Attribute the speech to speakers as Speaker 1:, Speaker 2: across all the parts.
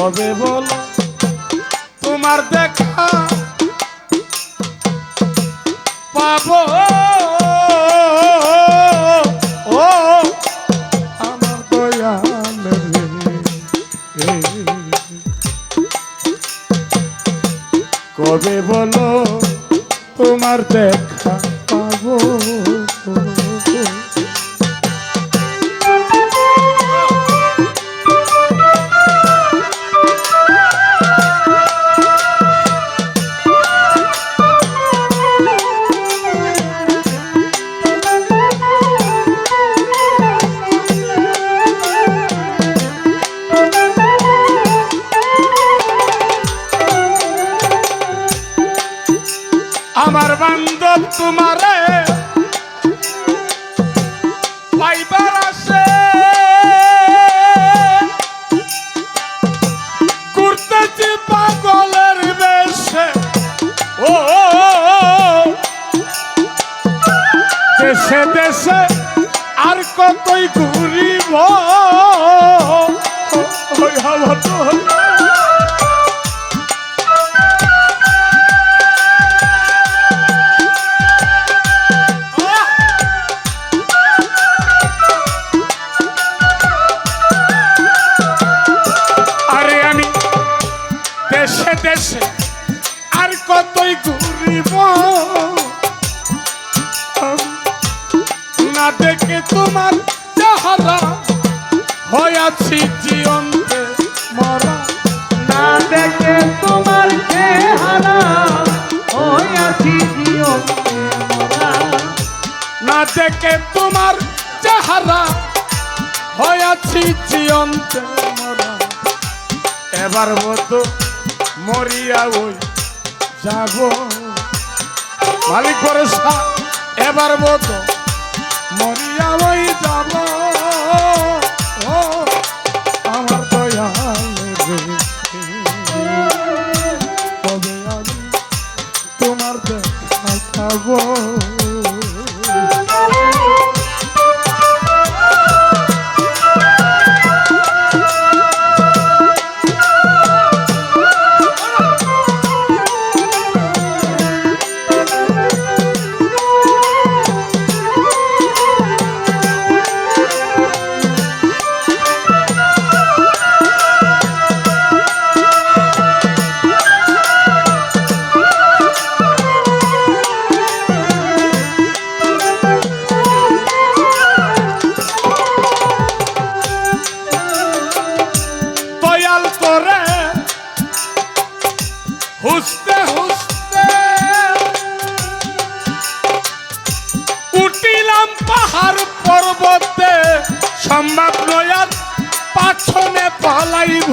Speaker 1: কবে বল তোমার দেখা পাবো। কবে বলো তোমার দেখা পাবো? আমার বান্ধব তোমারে পাইবার আসে ঘুরতেছি পাগলের বেশে, ও দেশে দেশে আর কতই ঘুরিব? ওই হাওয়া তোমার চেহারা হয়াছি জীবনকে মরা।
Speaker 2: না দেখে তোমার চেহারা হইয়াছি জীবনে মোরা।
Speaker 1: না দেখে তোমার চেহারা হয়াছি জীবনকে মরা। এবার মতো মরিয়া ওই যাব। মালিক ভরসা এবার মতো মরিয়া ওই যাব। ও আমার দয়াল কবে আমি তোমার দেখা পাবো পর্বতে সম্ভব নয়ার পাছনে পালাইব।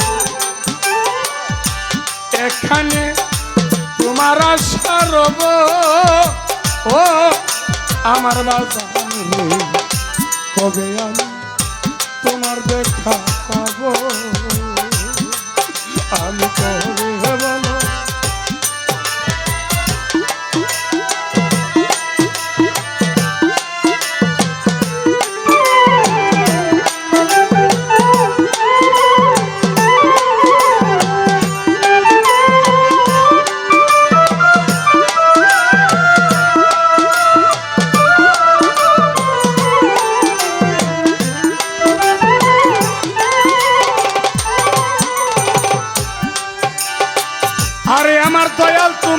Speaker 1: রব ও আমার বাজার কবে আমি তোমার দেখা পাবো? আমি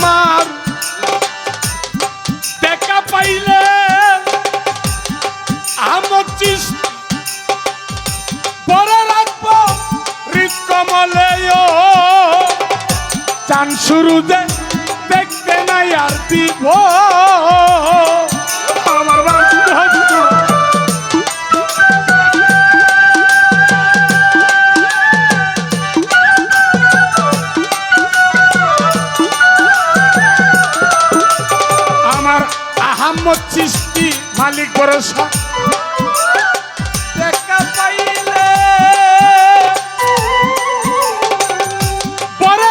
Speaker 1: আমার। দেখা পাইলে আমার পরে রাখব হৃদ কমলে চান শুরু দেখতে নাই আর দিব। আহম্মদ চিস্তি মালিক ভরসা। দেখা পাইলে পরে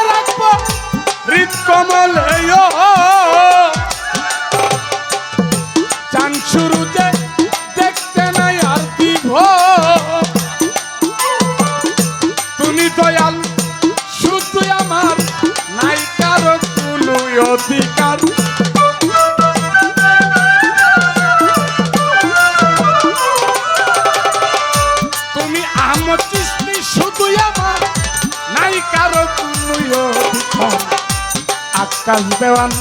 Speaker 1: আকাশ দেওয়ান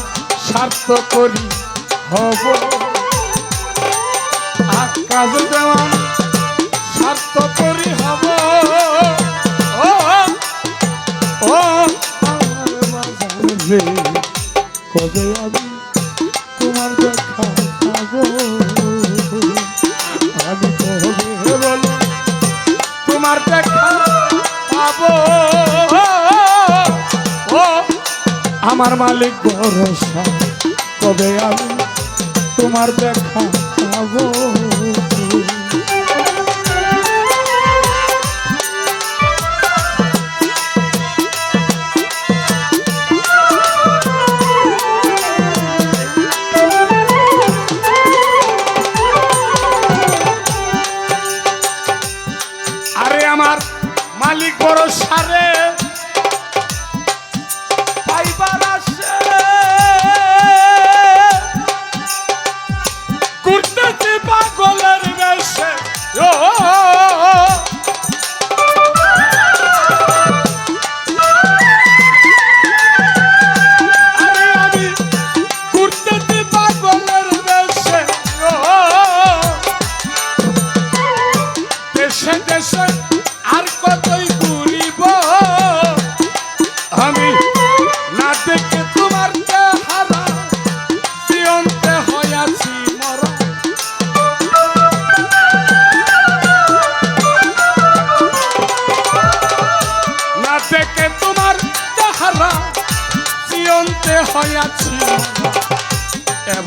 Speaker 1: স্বার্থ করি হব। আকাশ দেওয়ান স্বার্থ করি হব কবে আমি তোমার দেখা পাবো? তোমার দেখা পাবো? আমার মালিক ভরসা। কবে আমি তোমার দেখা পাবো?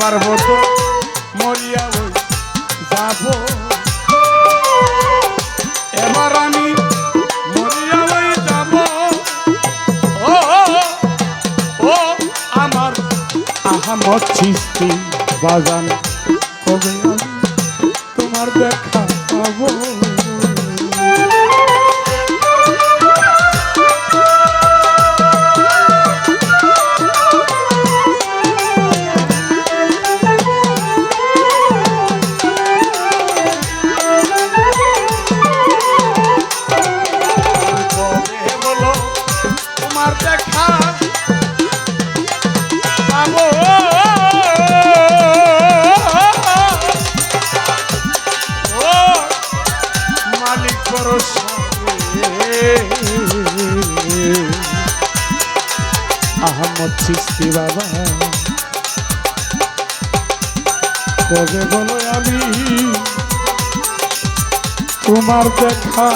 Speaker 1: এবার মতো মরিয়া ওই যাব। এবার আমি মরিয়া ওই যাব। ও ও আমার আহমদ চিস্তি বাজান কবে আমি। আহমদ সৃষ্টি বাবা। কবে বলো আমি তোমার দেখা